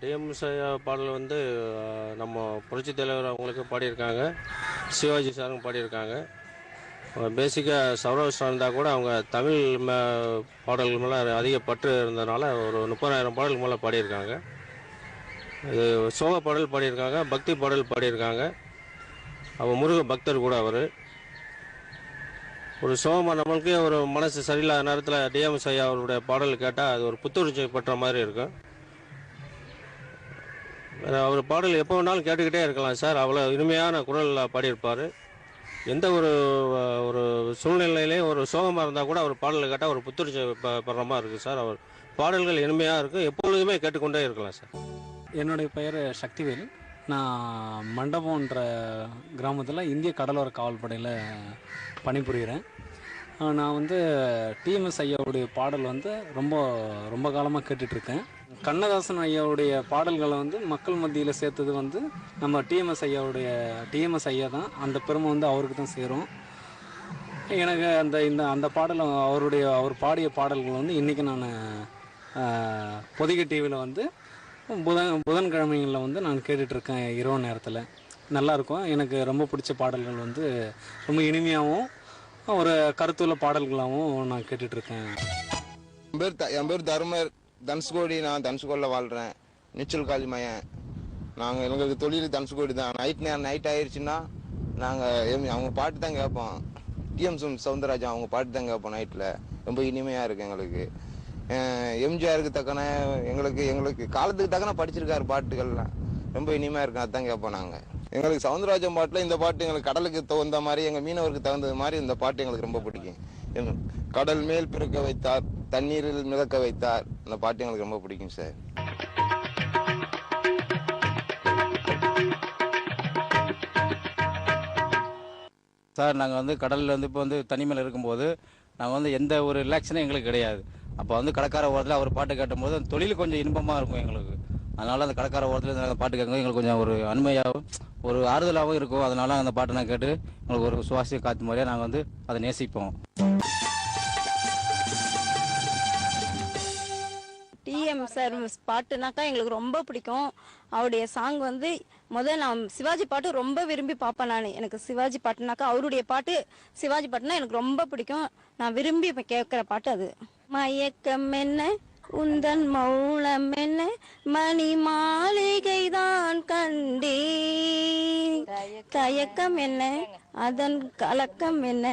TMS பாடல் வந்து நம்ம புரட்சி தலைவர் அவங்களுக்கு பாடியிருக்காங்க. சிவாஜி சாரும் பாடியிருக்காங்க. பேசிக்காக சௌராஷ்டிரா இருந்தால் கூட அவங்க தமிழ் மே பாடல்கள் மேலே அதிக பற்று இருந்ததுனால ஒரு முப்பதாயிரம் பாடல்கள் மேலே பாடியிருக்காங்க. இது சோக பாடல் பாடியிருக்காங்க பக்தி பாடல் பாடியிருக்காங்க. அவர் முருக பக்தர் கூட அவர். ஒரு சோகமாக நம்மளுக்கே ஒரு மனசு சரியில்லாத நேரத்தில் டிஎம்எஸ் ஐயா அவருடைய பாடல் கேட்டால் அது ஒரு புத்துணர்ச்சி பெற்ற மாதிரி இருக்கும். அவர் பாடல் எப்போ வேணாலும் கேட்டுக்கிட்டே இருக்கலாம் சார். அவ்வளோ இனிமையான குரலில் பாடியிருப்பார். எந்த ஒரு ஒரு சூழ்நிலையிலையும் ஒரு சோகமாக இருந்தால் கூட அவர் பாடலை கேட்டால் ஒரு புத்துணர்ச்சி படுற மாதிரி இருக்குது சார். அவர் பாடல்கள் இனிமையாக இருக்கும் எப்பொழுதுமே கேட்டுக்கொண்டே இருக்கலாம் சார். என்னுடைய பெயர் சக்திவேல். நான் மண்டபம்ன்ற கிராமத்தில் இந்திய கடலோர காவல்படையில் பணிபுரிகிறேன் நான் வந்து டிஎம்எஸ் ஐயாவுடைய பாடல் வந்து ரொம்ப ரொம்ப காலமாக கேட்டுட்ருக்கேன். கண்ணதாசன் ஐயாவுடைய பாடல்களை வந்து மக்கள் மத்தியில் சேர்த்தது வந்து நம்ம டிஎம்எஸ் ஐயாவுடைய டிஎம்எஸ் ஐயா தான். அந்த பெருமை வந்து அவருக்கு தான் சேரும். எனக்கு அந்த இந்த அந்த பாடலை அவருடைய அவர் பாடிய பாடல்கள் வந்து இன்றைக்கி நான் பொதிகை டிவியில் வந்து புதன் புதன்கிழமைகளில் வந்து நான் கேட்டுட்ருக்கேன் இரவு நேரத்தில். நல்லாயிருக்கும் எனக்கு ரொம்ப பிடிச்ச பாடல்கள் வந்து ரொம்ப இனிமையாகவும் ஒரு கருத்துள்ள பாடல்களாகவும் நான் கேட்டுட்ருக்கேன். என் பேர் த- என் பேர் தர்மர். தனுஷ்கோடி நான் தனுஷ்கோடியில் வாழ்கிறேன் நீச்சல் காலி மையம் நாங்கள் எங்களுக்கு தொழில் தனுஷ்கோடி தான். நைட் நேரம் நைட் ஆயிடுச்சுன்னா நாங்கள் அவங்க பாட்டு தான் கேட்போம். டிஎம் சவுந்தரராஜன் அவங்க பாட்டு தான் கேட்போம் நைட்டில் ரொம்ப இனிமையாக இருக்குது எங்களுக்கு. அஹ் எம்ஜிஆருக்கு தக்கன எங்களுக்கு எங்களுக்கு காலத்துக்கு தக்கன படிச்சிருக்காரு பாட்டுகள்லாம். ரொம்ப இனிமையாக இருக்கும் அதான் கேட்போம் நாங்கள் எங்களுக்கு சவுந்தரராஜன் பாட்டில் இந்த பாட்டு எங்களுக்கு கடலுக்கு தகுந்த மாதிரி எங்கள் மீனவருக்கு தகுந்தது மாதிரி இந்த பாட்டு எங்களுக்கு ரொம்ப பிடிக்கும். கடல் மேல் பிறக்க வைத்தார் தண்ணீரில் மிதக்க வைத்தார் அந்த பாட்டு எங்களுக்கு ரொம்ப பிடிக்கும் சார். சார் நாங்கள் வந்து கடலில் வந்து இப்போ வந்து தனிமையில் இருக்கும்போது நாங்கள் வந்து எந்த ஒரு ரிலாக்ஷனும் எங்களுக்கு கிடையாது. அப்போ வந்து கடற்கரை ஓரத்தில் அவர் பாட்டு கேட்டும்போது அந்த தொழில் கொஞ்சம் இன்பமாக இருக்கும் எங்களுக்கு. அதனால அந்த கடற்கரை ஓரத்தில் அந்த பாட்டு கேட்கும்போது எங்களுக்கு கொஞ்சம் ஒரு அனுமையாகவும் ஒரு ஆறுதலாகவும் இருக்கும். அதனால அந்த பாட்டை நான் கேட்டு எங்களுக்கு ஒரு சுவாசிய காற்று மாதிரியாக நாங்கள் வந்து அதை நேசிப்போம். டிஎம் சார் பாட்டுனாக்கா எங்களுக்கு ரொம்ப பிடிக்கும். அவருடைய சாங் வந்து முதல் நான் சிவாஜி பாட்டு ரொம்ப விரும்பி பார்ப்பேன் நான். எனக்கு சிவாஜி பாட்டுனாக்கா அவருடைய பாட்டு சிவாஜி பாட்டுனா எனக்கு ரொம்ப பிடிக்கும். நான் விரும்பி இப்போ கேட்குற பாட்டு அது. மயக்கம் என்ன? உந்தன் மௌனம் என்ன மணி மாளிகை தான் கண்டே தயக்கம் என்ன? அதன் கலக்கம் என்ன